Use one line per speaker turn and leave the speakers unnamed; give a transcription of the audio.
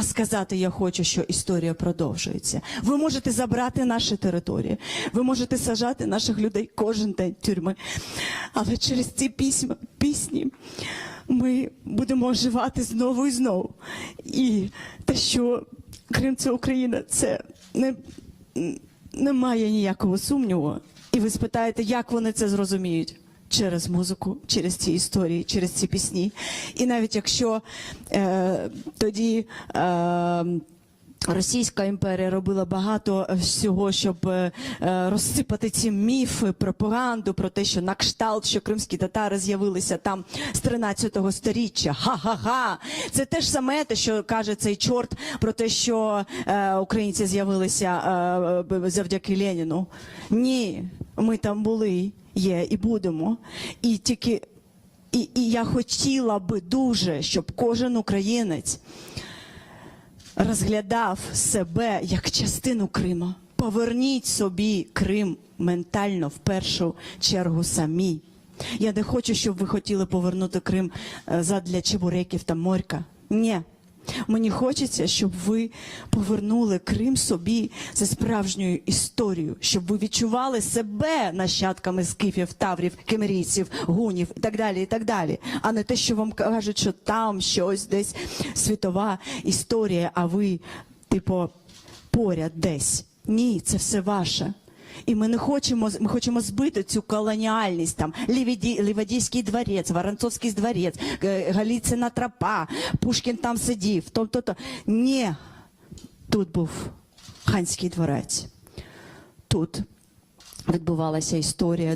а сказати я хочу, що історія продовжується. Ви можете забрати наші території, ви можете сажати наших людей кожен день тюрми. Але через ці пісьма, пісні ми будемо оживати знову і знову. І те, що Крим це Україна, це не, немає ніякого сумніву. І ви спитаєте, як вони це зрозуміють? Через музику, через ці історії, через ці пісні. І навіть якщо е, тоді е, Російська імперія робила багато всього, щоб е, розсипати ці міфи, пропаганду про те, що на кшталт, що кримські татари з'явилися там з 13-го сторіччя. Ха-ха-ха! Це те ж саме, те, що каже цей чорт про те, що е, українці з'явилися е, завдяки Леніну. Ні, ми там були, є і будемо. І тільки і, і я хотіла би дуже, щоб кожен українець розглядав себе як частину Крима. Поверніть собі Крим ментально в першу чергу самі. Я не хочу, щоб ви хотіли повернути Крим е, задля чебуреків та морька. Ні. Мені хочеться, щоб ви повернули Крим собі за справжньою історією, щоб ви відчували себе нащадками скифів, таврів, кемерійців, гунів і так далі, і так далі. А не те, що вам кажуть, що там щось десь світова історія, а ви, типу, поряд десь. Ні, це все ваше. І ми не хочемо, ми хочемо збити цю колоніальність, там Лівадійський дворець, Воронцовський дворець, Галіцина тропа, Пушкін там сидів. то-то. ні, тут був ханський дворець. Тут відбувалася історія.